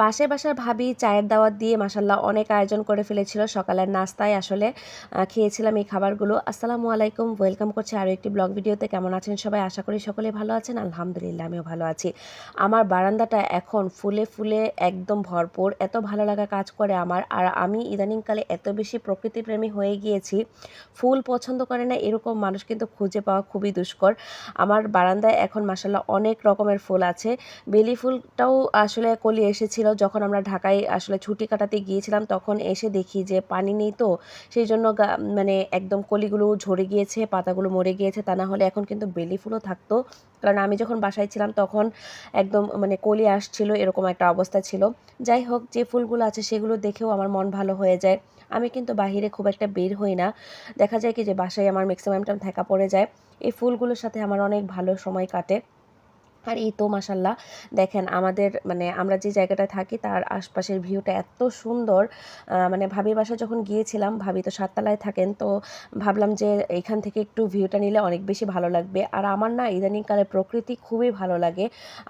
পাশের বাসার ভাবি চায়ের দাওয়াত দিয়ে মাসাল্লাহ অনেক আয়োজন করে ফেলেছিল। সকালের নাস্তায় আসলে খেয়েছিলাম এই খাবারগুলো। আসসালামু আলাইকুম, ওয়েলকাম করছি আরও একটি ব্লগ ভিডিওতে। কেমন আছেন সবাই? আশা করি সকলে ভালো আছেন। আলহামদুলিল্লাহ, আমিও ভালো আছি। আমার বারান্দাটা এখন ফুলে ফুলে একদম ভরপুর। এত ভালো লাগা কাজ করে আমার। আর আমি ইদানিংকালে এত বেশি প্রকৃতিপ্রেমী হয়ে গিয়েছি। ফুল পছন্দ করে না, এরকম মানুষ কিন্তু খুঁজে পাওয়া খুবই দুষ্কর। আমার বারান্দায় এখন মাসাল্লাহ অনেক রকমের ফুল আছে। বেলি ফুলটাও আসলে কলি এসেছিল যখন আমরা ঢাকায় আসলে ছুটি কাটাতে গিয়েছিলাম, তখন এসে দেখি যে পানি নেই তো। সেই জন্য মানে একদম কলিগুলো ঝরে গিয়েছে, পাতাগুলো মরে গিয়েছে। তা না হলে এখন কিন্তু বেলি ফুলও থাকতো। কারণ আমি যখন বাসায় ছিলাম, তখন একদম মানে কলি আসছিল, এরকম একটা অবস্থা ছিল। যাই হোক, যে ফুলগুলো আছে, সেগুলো দেখেও আমার মন ভালো হয়ে যায়। আমি কিন্তু বাহিরে খুব একটা বের হই না। দেখা যায় কি যে বাসায় আমার ম্যাক্সিমাম টাইম থাকা পড়ে যায়। এই ফুলগুলোর সাথে আমার অনেক ভালো সময় কাটে। আর এই তো মাসাল্লাহ দেখেন আমাদের মানে আমরা যে জায়গাটায় থাকি তার আশপাশের ভিউটা এত সুন্দর। মানে ভাবির বাসা যখন গিয়েছিলাম, ভাবি তো সাততলায় থাকেন, তো ভাবলাম যে এখান থেকে একটু ভিউটা নিলে অনেক বেশি ভালো লাগবে। আর আমার না ইদানিংকালে প্রকৃতি খুবই ভালো লাগে।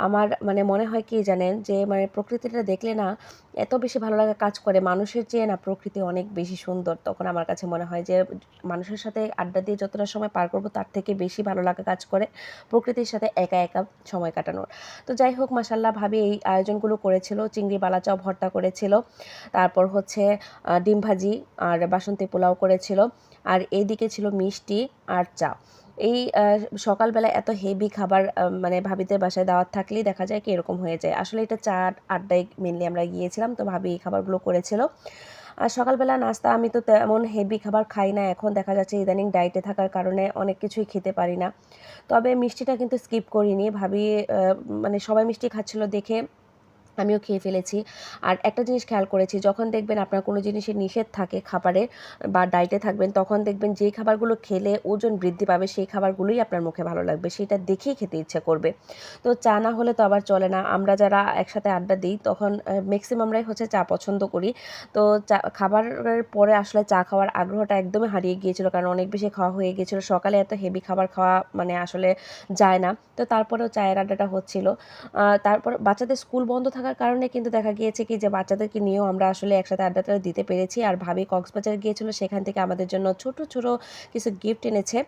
আমার মানে মনে হয় কি জানেন যে মানে প্রকৃতিটা দেখলে না এত বেশি ভালো লাগা কাজ করে। মানুষের চেয়ে না প্রকৃতি অনেক বেশি সুন্দর। তখন আমার কাছে মনে হয় যে, মানুষের সাথে আড্ডা দিয়ে যতটা সময় পার করব তার থেকে বেশি ভালো লাগা কাজ করে। প্রকৃতির সাথে একা একা সময় কাটানোর। তো যাই হোক মাসাল্লাহ ভাবি এই আয়োজনগুলো করেছিল, চিংড়ি বালাচাও ভর্তা করেছিল, তারপর হচ্ছে ডিম ভাজি আর বাসন্তী পোলাও করেছিল, আর এইদিকে ছিল মিষ্টি আর চা। এই সকালবেলা এত হেভি খাবার মানে ভাবিদের বাসায় দাওয়াত থাকলেই দেখা যায় কি এরকম হয়ে যায়। আসলে এটা চা আড্ডায় মেনলি আমরা গিয়েছিলাম, তো ভাবি এই খাবারগুলো করেছিল। আর সকালবেলা নাস্তা আমি তো তেমন হেভি খাবার খাই না। এখন দেখা যাচ্ছে ইদানিং ডায়েটে থাকার কারণে অনেক কিছুই খেতে পারি না। তবে মিষ্টিটা কিন্তু স্কিপ করিনি। ভাবি মানে সবাই মিষ্টি খাচ্ছিল দেখে আমিও খেয়ে ফেলেছি। আর একটা জিনিস খেয়াল করেছি, যখন দেখবেন আপনার কোনো জিনিসের নিষেধ থাকে খাবারে বা ডায়েটে থাকবেন, তখন দেখবেন যেই খাবারগুলো খেলে ওজন বৃদ্ধি পাবে, সেই খাবারগুলোই আপনার মুখে ভালো লাগবে, সেটা দেখেই খেতে ইচ্ছে করবে। তো চা না হলে তো আবার চলে না। আমরা যারা একসাথে আড্ডা দিই, তখন ম্যাক্সিমামরাই হচ্ছে চা পছন্দ করি। তো চা, খাবারের পরে আসলে চা খাওয়ার আগ্রহটা একদমই হারিয়ে গিয়েছিল, কারণ অনেক বেশি খাওয়া হয়ে গিয়েছিল। সকালে এত হেভি খাবার খাওয়া মানে আসলে যায় না। তো তারপরেও চায়ের আড্ডাটা হচ্ছিল। তারপর বাচ্চাদের স্কুল বন্ধ থাকার কারণে কিন্তু দেখা গিয়েছে কি যে বাচ্চাদেরকে নিয়েও আমরা আসলে একসাথে আড্ডাটা দিতে পেরেছি। আর ভাবি কক্সবাজার গিয়েছিল, সেখান থেকে আমাদের জন্য ছোট ছোট কিছু গিফট এনেছে।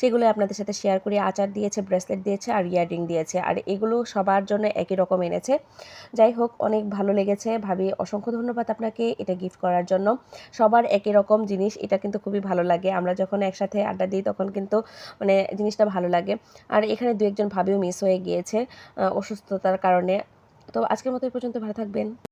সেগুলো আপনাদের সাথে শেয়ার করি। আচার দিয়েছে ব্রেসলেট দিয়েছে, আর ইয়াররিং দিয়েছে। আর এগুলো সবার জন্য একই রকম এনেছে। যাই হোক, অনেক ভালো লেগেছে। ভাবি, অসংখ্য ধন্যবাদ আপনাকে এটা গিফট করার জন্য। সবার একই রকম জিনিস, এটা কিন্তু খুবই ভালো লাগে। আমরা যখন একসাথে আড্ডা দিই, তখন কিন্তু মানে জিনিসটা ভালো লাগে। আর এখানে দু একজন ভাবিও মিস হয়ে গিয়েছে অসুস্থতার কারণে। তো আজকের মতো এই পর্যন্ত ভালো থাকবেন।